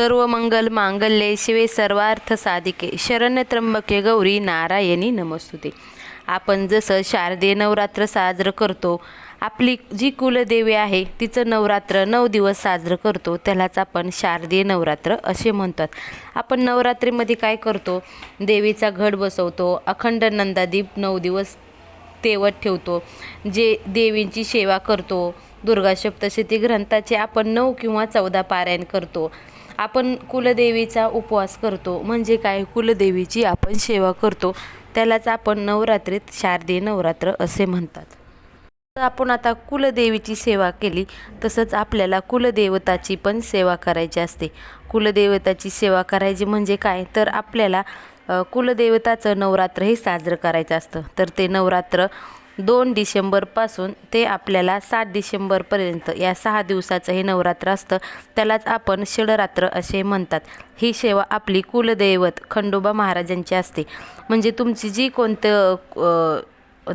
सर्व मंगल मांगल्ये शिवे सर्वार्थ साधिके. शरण्य त्र्यंबके गौरी नारायणी नमस्तुते. आपण जसं शारदीय नवरात्र साजरं करतो आपली जी कुलदेवी आहे तिचं नवरात्र नऊ दिवस साजरं करतो त्यालाच आपण शारदीय नवरात्र असे म्हणतात. आपण नवरात्रीमध्ये काय करतो? देवीचा घट बसवतो अखंड नंदादीप नऊ दिवस तेवत ठेवतो जे देवींची सेवा करतो दुर्गा सप्तशती ग्रंथाचे आपण नऊ किंवा चौदा पारायण करतो आपण कुलदेवीचा उपवास करतो. म्हणजे काय? कुलदेवीची आपण सेवा करतो. त्यालाच आपण नवरात्रीत शारदीय नवरात्र असे म्हणतात. तर आपण आता कुलदेवीची सेवा केली तसंच आपल्याला कुलदेवताची पण सेवा करायची असते. कुलदेवताची सेवा करायची म्हणजे काय? तर आपल्याला कुलदेवताचं नवरात्र हे साजरं करायचं असतं. तर ते नवरात्र दोन डिसेंबरपासून ते आपल्याला सात डिसेंबरपर्यंत या सहा दिवसाचं हे नवरात्र असतं. त्यालाच आपण षडरात्र असे म्हणतात. ही सेवा आपली कुलदैवत खंडोबा महाराजांची असते. म्हणजे तुमची जी कोणतं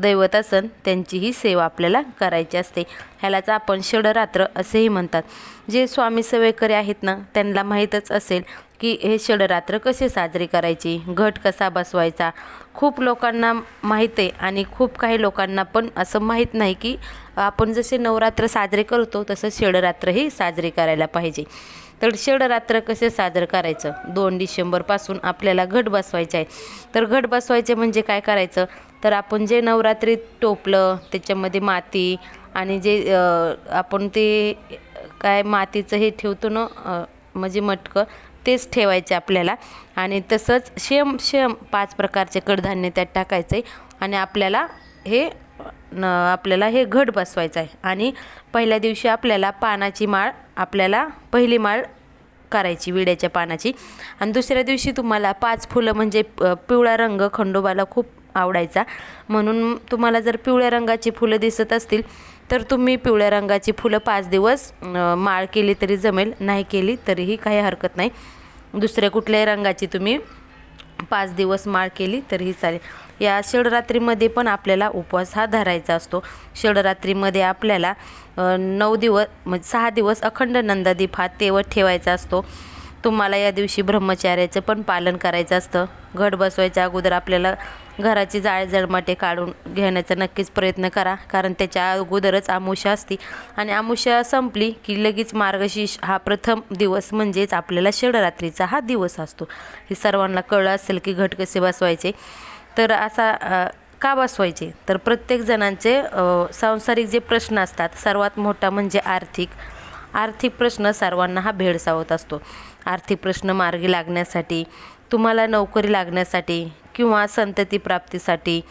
दैवत असन त्यांची ही सेवा आपल्याला करायची असते. ह्यालाच आपण षडरात्र असेही म्हणतात. जे स्वामी सेवेकरी आहेत ना त्यांना माहीतच असेल की हे षडरात्र कसे साजरे करायची? घट कसा बसवायचा? खूप लोकांना माहीत आहे आणि खूप काही लोकांना पण असं माहीत नाही की आपण जसे नवरात्र साजरे करतो तसं षडरात्रही साजरे करायला पाहिजे. तर षडरात्र कसे साजरं करायचं? दोन डिसेंबरपासून आपल्याला घट बसवायचे आहे. तर घट बसवायचे म्हणजे काय करायचं? तर आपण जे नवरात्रीत टोपलं त्याच्यामध्ये माती आणि जे आपण ते काय मातीचं हे ठेवतो ना म्हणजे मटकं तेच ठेवायचे आपल्याला. आणि तसंच शेम शेम पाच प्रकारचे कडधान्य त्यात टाकायचं आहे आणि आपल्याला हे न आपल्याला हे घट बसवायचं आहे. आणि पहिल्या दिवशी आपल्याला पानाची माळ आपल्याला पहिली माळ करायची विड्याच्या पानाची. आणि दुसऱ्या दिवशी तुम्हाला पाच फुलं म्हणजे पिवळा रंग खंडोबाला खूप आवडायचा. म्हणून तुम्हाला जर पिवळ्या रंगाची फुलं दिसत असतील तर तुम्ही पिवळ्या रंगाची फुलं पाच दिवस माळ केली तरी जमेल नाही केली तरीही काही हरकत नाही. दुसऱ्या कुठल्याही रंगाची तुम्ही पाच दिवस माळ केली तरीही चालेल. या षडरात्रीमध्ये पण आपल्याला उपवास हा धरायचा असतो. षडरात्रीमध्ये आपल्याला नऊ दिवस म्हणजे सहा दिवस अखंड नंदादीप हा तेवत ठेवायचा असतो. तुम्हाला या दिवशी ब्रह्मचार्याचं पण पालन करायचं असतं. घट बसवायच्या अगोदर आपल्याला घराची जाळे जळमाटे काढून घेण्याचा नक्कीच प्रयत्न करा. कारण त्याच्या अगोदरच आमुषा असती. आणि आमुषा संपली की लगेच मार्गशीर्ष हा प्रथम दिवस म्हणजेच आपल्याला षडरात्रीचा हा दिवस असतो. हे सर्वांना कळलं असेल की घट कसे बसवायचे? तर असा का बसवायचे? तर प्रत्येक जणांचे सांसारिक जे प्रश्न असतात सर्वात मोठा म्हणजे आर्थिक. आर्थिक प्रश्न सर्वांना हा भेडसावत असतो. आर्थिक प्रश्न मार्गी लागण्यासाठी तुम्हाला नोकरी लागण्यासाठी किंवा संतती प्राप्तीसाठी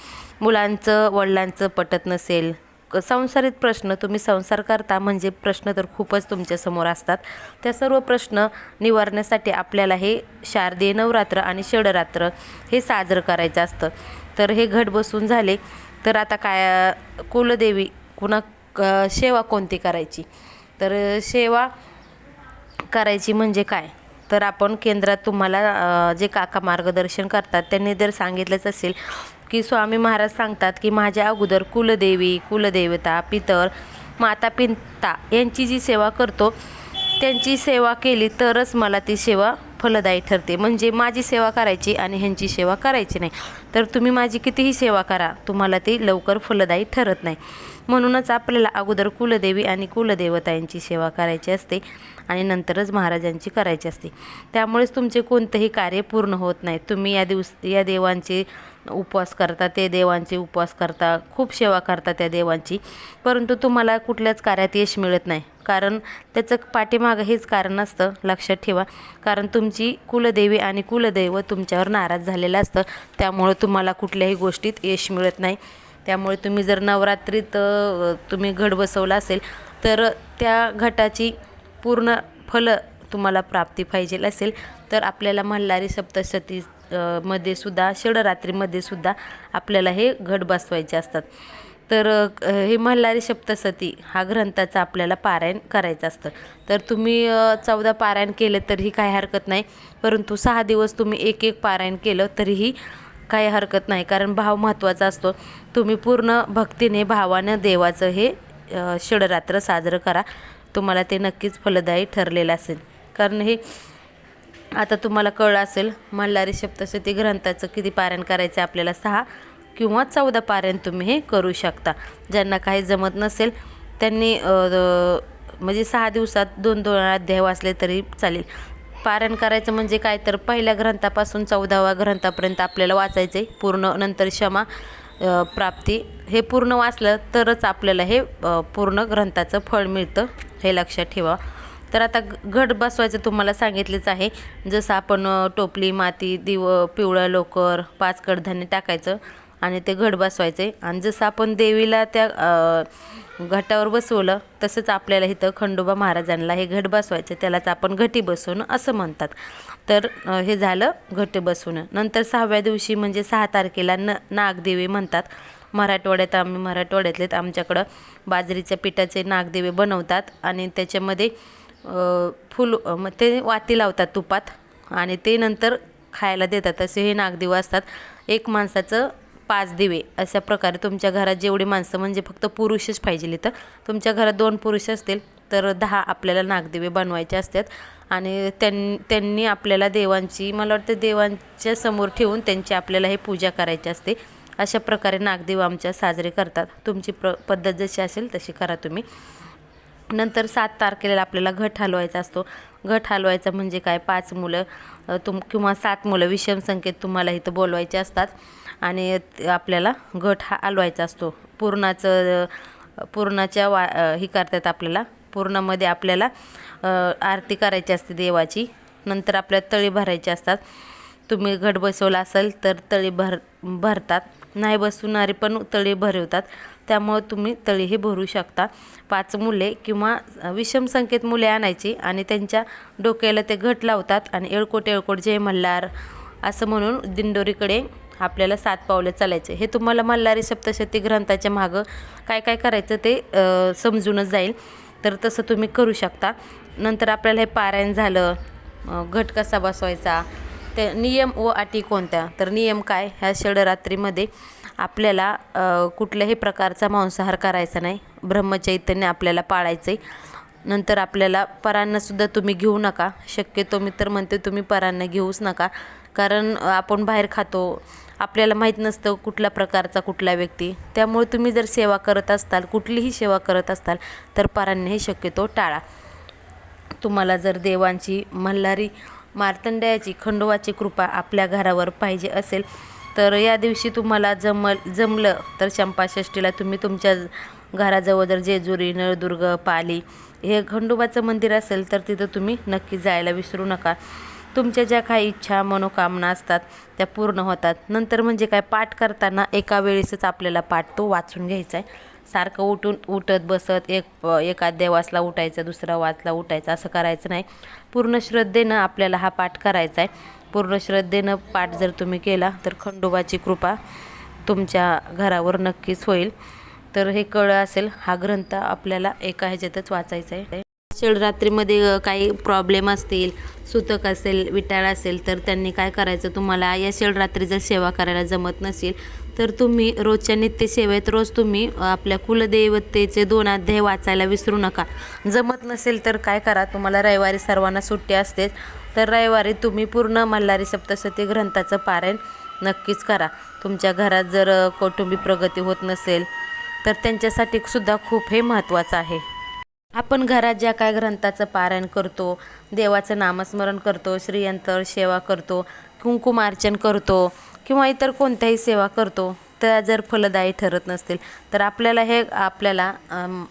मुलांचं वडिलांचं पटत नसेल क- संसारित प्रश्न तुम्ही संसार करता म्हणजे प्रश्न तर खूपच तुमच्यासमोर असतात. त्या सर्व प्रश्न निवारण्यासाठी आपल्याला हे शारदीय नवरात्र आणि षडरात्र हे साजरं करायचं असतं. तर हे घट बसून झाले. तर आता काय कुलदेवी कुणा सेवा कोणती करायची? तर सेवा करायची म्हणजे काय? तर आपण केंद्रात तुम्हाला जे काका मार्गदर्शन करतात त्यांनी जर सांगितलंच असेल की स्वामी महाराज सांगतात की माझ्या अगोदर कुलदेवी कुलदेवता पितर माता पिता यांची जी सेवा करतो त्यांची सेवा केली तरच मला ती सेवा फलदायी ठरते. म्हणजे माझी सेवा करायची आणि ह्यांची सेवा करायची नाही. तर तुम्ही माझी कितीही सेवा करा तुम्हाला ती लवकर फलदायी ठरत नाही. म्हणूनच आपल्याला अगोदर कुलदेवी आणि कुलदेवता यांची सेवा करायची असते आणि नंतरच महाराजांची करायची असते. त्यामुळेच तुमचे कोणतेही कार्य पूर्ण होत नाही. तुम्ही या दिवस या देवांचे उपवास करता ते देवांचे उपवास करता खूप सेवा करता त्या देवांची. परंतु तुम्हाला कुठल्याच कार्यात यश मिळत नाही. कारण त्याचं पाठीमागं हेच कारण असतं लक्षात ठेवा. कारण तुमची कुलदेवी आणि कुलदैव तुमच्यावर नाराज झालेलं असतं. त्यामुळं तुम्हाला कुठल्याही गोष्टीत यश मिळत नाही. त्यामुळे तुम्ही जर नवरात्रीत तुम्ही घट बसवला असेल तर त्या घटाची पूर्ण फलं तुम्हाला प्राप्ती पाहिजे असेल. तर आपल्याला मल्हारी सप्तशती मध्ये सुद्धा षडरात्रीमध्ये सुद्धा आपल्याला हे घट बसवायचे असतात. तर हे मल्हारी सप्तसती हा ग्रंथाचा आपल्याला पारायण करायचं असतं. तर तुम्ही चौदा पारायण केलं तरीही काही हरकत नाही. परंतु सहा दिवस तुम्ही एक एक पारायण केलं तरीही काही हरकत नाही. कारण भाव महत्त्वाचा असतो. तुम्ही पूर्ण भक्तीने भावानं देवाचं हे षडरात्र साजरं करा. तुम्हाला ते नक्कीच फलदायी ठरलेलं असेल. कारण हे आता तुम्हाला कळलं असेल मल्हारी सप्तशती ग्रंथाचं किती पारायण करायचं आहे आपल्याला? सहा किंवा चौदा पारायण तुम्ही हे करू शकता. ज्यांना काही जमत नसेल त्यांनी म्हणजे सहा दिवसात दोन दोन अध्याय वाचले तरी चालेल. पारायण करायचं म्हणजे काय तर पहिल्या ग्रंथापासून चौदाव्या ग्रंथापर्यंत आपल्याला वाचायचं आहे पूर्ण नंतर क्षमा प्राप्ती हे पूर्ण वाचलं तरच आपल्याला हे पूर्ण ग्रंथाचं फळ मिळतं हे लक्षात ठेवा. तर आता घट बसवायचं तुम्हाला सांगितलेच आहे. जसं आपण टोपली माती दिव पिवळं लोकर पाच कडधान्य टाकायचं. आणि ते घट बसवायचे. आणि जसं आपण देवीला त्या घटावर बसवलं तसंच आपल्याला इथं खंडोबा महाराजांना हे घट बसवायचं. त्यालाच आपण घटी बसवणं असं म्हणतात. तर हे झालं घट बसवणं. नंतर सहाव्या दिवशी म्हणजे सहा तारखेला न नागदेवी म्हणतात. मराठवाड्यात आम्ही मराठवाड्यातलेत आमच्याकडं बाजरीच्या पिठाचे नागदेवे बनवतात. आणि त्याच्यामध्ये फुल मग ते वाती लावतात तुपात. आणि ते नंतर खायला देतात. असे हे नागदेव असतात. एक माणसाचं पाच दिवे अशा प्रकारे तुमच्या घरात जेवढी माणसं म्हणजे फक्त पुरुषच पाहिजे इथं. तुमच्या घरात दोन पुरुष असतील तर दहा आपल्याला नागदिवे बनवायचे असतात. आणि त्यां त्यांनी आपल्याला देवांची मला वाटतं देवांच्या समोर ठेवून त्यांची आपल्याला हे पूजा करायची असते. अशा प्रकारे नागदेव आमच्या साजरे करतात. तुमची प्र पद्धत जशी असेल तशी करा तुम्ही. नंतर सात तारखेला आपल्याला घट हलवायचा असतो. घट हलवायचा म्हणजे काय? पाच मुलं तुम किंवा सात मुलं विषम संख्येत तुम्हाला इथं बोलवायचे असतात. आणि आपल्याला घट हा हलवायचा असतो. पुरणाचं पुरणाच्या वा ही करतात आपल्याला. पूर्णामध्ये आपल्याला आरती करायची असते देवाची. नंतर आपल्या तळी भरायची असतात. तुम्ही घट बसवला असेल तर तळी भर भरतात. नाही बसवणारे पण तळी भरवतात. त्यामुळं तुम्ही तळीही भरू शकता. पाच मुले किंवा विषम संख्येत मुले आणायची आणि त्यांच्या डोक्याला ते घट लावतात आणि येळकोट येळकोट जय मल्हार असं म्हणून दिंडोरीकडे आपल्याला सात पावलं चालायचे. हे तुम्हाला मल्हारी सप्तशती ग्रंथाच्या मागं काय काय करायचं ते समजूनच जाईल. तर तसं तुम्ही करू शकता. नंतर आपल्याला हे पारायण झालं. घट कसा बसवायचा? ते नियम व अटी कोणत्या? तर नियम काय? ह्या षडरात्रीमध्ये आपल्याला कुठल्याही प्रकारचा मांसाहार करायचा नाही. ब्रह्मचैतन्य आपल्याला पाळायचं आहे नंतर आपल्याला परांनासुद्धा तुम्ही घेऊ नका. शक्यतो मी तर म्हणते तुम्ही परांना घेऊच नका. कारण आपण बाहेर खातो आपल्याला माहीत नसतं कुठल्या प्रकारचा कुठला व्यक्ती. त्यामुळे तुम्ही जर सेवा करत असताल कुठलीही सेवा करत असताल तर परांनी हे शक्यतो टाळा. तुम्हाला जर देवांची मल्हारी मार्तंड्याची खंडोबाची कृपा आपल्या घरावर पाहिजे असेल तर या दिवशी तुम्हाला जमल जमलं तर चंपाषष्टीला तुम्ही तुमच्या घराजवळ जर जेजुरी नळदुर्ग पाली हे खंडोबाचं मंदिर असेल तर तिथं तुम्ही नक्की जायला विसरू नका. तुमच्या ज्या काही इच्छा मनोकामना असतात त्या पूर्ण होतात. नंतर म्हणजे काय पाठ करताना एका वेळेसच आपल्याला पाठ तो वाचून घ्यायचा आहे. सारखं उठून उठत बसत एक एखाद्या वाचला उठायचा दुसरा वाचला उठायचा असं करायचं नाही. पूर्ण श्रद्धेनं आपल्याला हा पाठ करायचा आहे. पूर्ण श्रद्धेनं पाठ जर तुम्ही केला तर खंडोबाची कृपा तुमच्या घरावर नक्कीच होईल. तर हे कळं असेल हा ग्रंथ आपल्याला एका ह्याच्यातच वाचायचा आहे. शिवरात्रीमध्ये काही प्रॉब्लेम असतील सुतक असेल विटाळ असेल तर त्यांनी काय करायचं? तुम्हाला या शिवरात्री जर सेवा करायला जमत नसेल तर तुम्ही रोजच्या नित्यसेवेत रोज तुम्ही आपल्या कुलदैवतेचे दोन अध्याय वाचायला विसरू नका. जमत नसेल तर काय करा? तुम्हाला रविवारी सर्वांना सुट्टी असते तर रविवारी तुम्ही पूर्ण मल्हारी सप्तशती ग्रंथाचं पारायण नक्कीच करा. तुमच्या घरात जर कौटुंबिक प्रगती होत नसेल तर त्यांच्यासाठी सुद्धा खूप हे महत्त्वाचं आहे. आपण घरात ज्या काय ग्रंथाचं पारायण करतो देवाचं नामस्मरण करतो श्रीयंतर सेवा करतो कुंकुमार्चन करतो किंवा इतर कोणत्याही सेवा करतो त्या जर फलदायी ठरत नसतील तर आपल्याला हे आपल्याला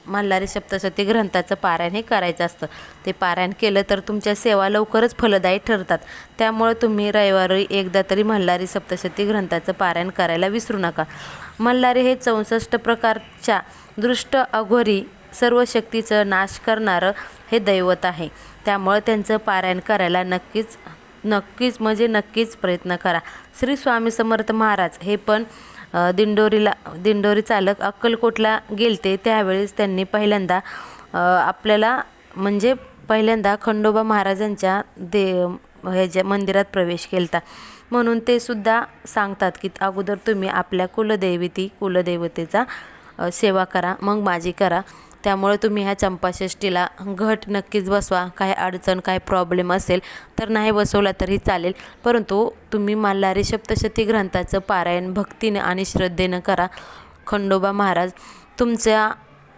मल्हारी सप्तशती ग्रंथाचं पारायण हे करायचं असतं. ते पारायण केलं तर तुमच्या सेवा लवकरच फलदायी ठरतात. त्यामुळे तुम्ही रविवारी एकदा तरी मल्हारी सप्तशती ग्रंथाचं पारायण करायला विसरू नका. मल्हारी हे चौसष्ट प्रकारच्या दृष्ट अघोरी सर्व शक्तीचं नाश करणारं हे दैवत आहे. त्यामुळं त्यांचं पारायण करायला नक्कीच नक्कीच म्हणजे नक्कीच प्रयत्न करा. श्री स्वामी समर्थ महाराज हे पण दिंडोरीला दिंडोरी चालक अक्कलकोटला गेलते. त्यावेळेस त्यांनी पहिल्यांदा आपल्याला म्हणजे पहिल्यांदा खंडोबा महाराजांच्या दे ह्याच्या मंदिरात प्रवेश केलता. म्हणून ते सुद्धा सांगतात की अगोदर तुम्ही आपल्या कुलदैवती कुलदैवतेचा सेवा करा मग माझी करा. त्यामुळे तुम्ही ह्या चंपाषष्टीला घट नक्कीच बसवा. काय अडचण काय प्रॉब्लेम असेल तर नाही बसवला तरी चालेल. परंतु तुम्ही मल्हारी सप्तशती ग्रंथाचं पारायण भक्तीनं आणि श्रद्धेनं करा. खंडोबा महाराज तुमच्या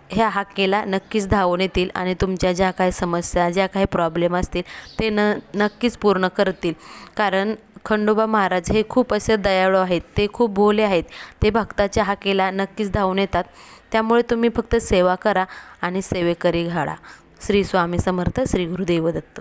ह्या हाकेला नक्कीच धावून येतील आणि तुमच्या ज्या काही समस्या ज्या काही प्रॉब्लेम असतील ते न नक्कीच पूर्ण करतील. कारण खंडोबा महाराज हे खूप असे दयाळू आहेत. ते खूप भोले आहेत. ते भक्ताच्या हाकेला नक्कीच धावून येतात. त्यामुळे तुम्ही फक्त सेवा करा आणि सेवेकरी घाला श्री स्वामी समर्थ श्री गुरुदेव दत्त.